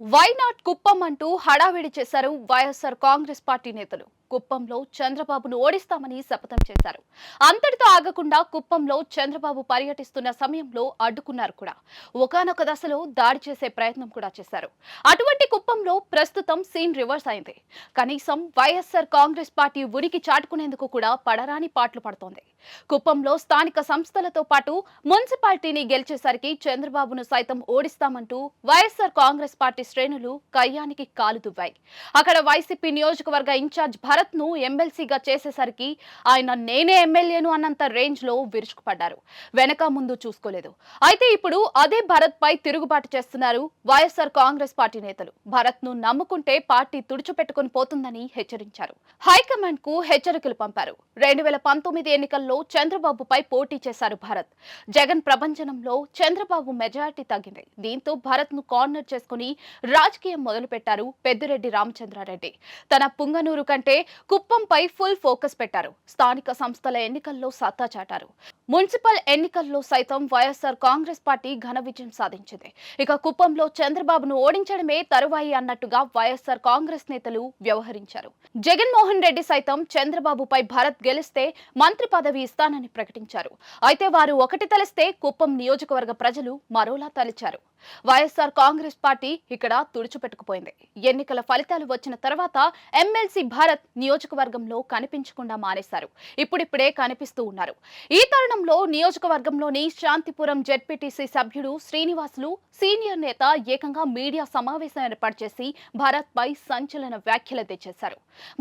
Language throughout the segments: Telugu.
వైనాట్ కుప్పం అంటూ హడావిడి చేశారు వైఎస్ఆర్ కాంగ్రెస్ పార్టీ నేతలు. కుప్పంలో చంద్రబాబును ఓడిస్తామని శపథం చేశారు. అంతటితో ఆగకుండా కుప్పంలో చంద్రబాబు పర్యటిస్తున్న సమయంలో అడ్డుకున్నారు కూడా. ఒకానొక దశలో దాడి చేసే ప్రయత్నం కూడా చేశారు. అటువంటి కుప్పంలో ప్రస్తుతం సీన్ రివర్స్ అయింది. కనీసం వైఎస్ఆర్ కాంగ్రెస్ పార్టీ ఉనికి చాటుకునేందుకు కూడా పడరాని పాటలు పడుతోంది. కుప్పంలో స్థానిక సంస్థలతో పాటు మున్సిపాలిటీని గెలిచేసరికి చంద్రబాబును సైతం ఓడిస్తామంటూ వైఎస్ఆర్ కాంగ్రెస్ పార్టీ శ్రేణులు కయ్యానికి కాలు దువ్వాయి. అక్కడ వైసీపీ నియోజకవర్గ ఇన్ఛార్జ్ భరత్ను ఎమ్మెల్సీగా చేసేసరికి ఆయన నేనే ఎమ్మెల్యేను అన్నంత రేంజ్లో విరుచుకుపడ్డారు. వెనక ముందు చూసుకోలేదు. అయితే ఇప్పుడు అదే భరత్ పై తిరుగుబాటు చేస్తున్నారు వైఎస్ఆర్ కాంగ్రెస్ పార్టీ నేతలు. భరత్ను నమ్ముకుంటే పార్టీ తుడిచిపెట్టుకుని పోతుందని హెచ్చరించారు. హైకమాండ్కు హెచ్చరికలు పంపారు. రెండు వేల పంతొమ్మిది ఎన్నికల్లో ఎన్నికల్లో చంద్రబాబుపై పోటీ చేశారు భరత్. జగన్ ప్రభంజనంలో చంద్రబాబు మెజారిటీ తగ్గింది. దీంతో భరత్ను కార్నర్ చేసుకుని రాజకీయం మొదలుపెట్టారు పెద్దిరెడ్డి రామచంద్రారెడ్డి. తన పుంగనూరు కంటే కుప్పంపై ఫుల్ ఫోకస్ పెట్టారు. స్థానిక సంస్థల ఎన్నికల్లో సత్తా చాటారు. మున్సిపల్ ఎన్నికల్లో సైతం వైఎస్ఆర్ కాంగ్రెస్ పార్టీ ఘన విజయం సాధించింది. ఇక కుప్పంలో చంద్రబాబును ఓడించడమే తరువాయి అన్నట్టుగా వైఎస్ఆర్ కాంగ్రెస్ నేతలు వ్యవహరించారు. జగన్మోహన్ రెడ్డి సైతం చంద్రబాబుపై భరత్ గెలిస్తే మంత్రి పదవి ఇస్తానని ప్రకటించారు. అయితే వారు ఒకటి తలిస్తే కుప్పం నియోజకవర్గ ప్రజలు మరోలా తలిచారు. వైఎస్ఆర్ కాంగ్రెస్ పార్టీ ఇక్కడ తుడిచిపెట్టుకుపోయింది. ఎన్నికల ఫలితాలు వచ్చిన తర్వాత ఎమ్మెల్సీ భారత్ నియోజకవర్గంలో కనిపించకుండా మానేశారు. ఇప్పుడిప్పుడే కనిపిస్తూ ఉన్నారు. ఈ తరుణంలో నియోజకవర్గంలోని శాంతిపురం జెడ్పీటీసీ సభ్యుడు శ్రీనివాసులు సీనియర్ నేత ఏకంగా మీడియా సమావేశం ఏర్పాటు చేసి భారత్ పై సంచలన వ్యాఖ్యలు తెచ్చేశారు.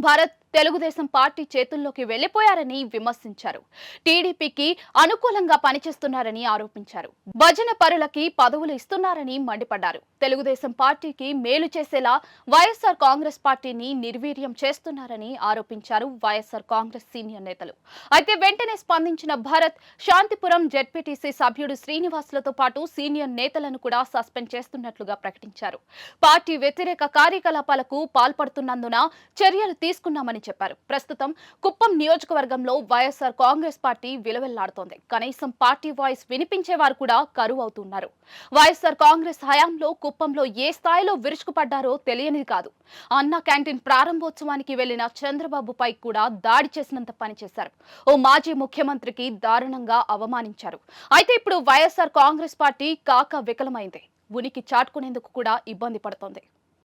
భారత్ తెలుగుదేశం పార్టీ చేతుల్లోకి వెళ్ళిపోయారని విమర్శించారు. టీడీపీకి అనుకూలంగా పనిచేస్తున్నారని ఆరోపించారు. భజన పరులకి పదవులు ఇస్తున్నారు. చేస్తున్నారని మండిపడ్డారు. తెలుగుదేశం పార్టీకి మేలు చేసేలా వైఎస్ఆర్ కాంగ్రెస్ పార్టీని నిర్వీర్యం చేస్తున్నారని ఆరోపించారు వైఎస్ఆర్ కాంగ్రెస్ సీనియర్ నేతలు. అయితే వెంటనే స్పందించిన భారత్ శాంతిపురం జెడ్పీటీసీ సభ్యుడు శ్రీనివాసులతో పాటు సీనియర్ నేతలను కూడా సస్పెండ్ చేస్తున్నట్లుగా ప్రకటించారు. పార్టీ వ్యతిరేక కార్యకలాపాలకు పాల్పడుతున్నందున చర్యలు తీసుకున్నామని చెప్పారు. ప్రస్తుతం కుప్పం నియోజకవర్గంలో వైఎస్ఆర్ కాంగ్రెస్ పార్టీ విలువెల్లాడుతోంది. కనీసం పార్టీ వాయిస్ వినిపించేవారు కూడా కరువు అవుతున్నారు. వైఎస్ఆర్ కాంగ్రెస్ హయాంలో కుప్పంలో ఏ స్థాయిలో విరుచుకుపడ్డారో తెలియనిది కాదు. అన్న క్యాంటీన్ ప్రారంభోత్సవానికి వెళ్ళిన చంద్రబాబుపై కూడా దాడి చేసినంత పని చేశారు. ఓ మాజీ ముఖ్యమంత్రికి దారుణంగా అవమానించారు. అయితే ఇప్పుడు వైఎస్ఆర్ కాంగ్రెస్ పార్టీ కాక వికలమైంది. ఉనికి చాటుకునేందుకు కూడా ఇబ్బంది పడుతోంది.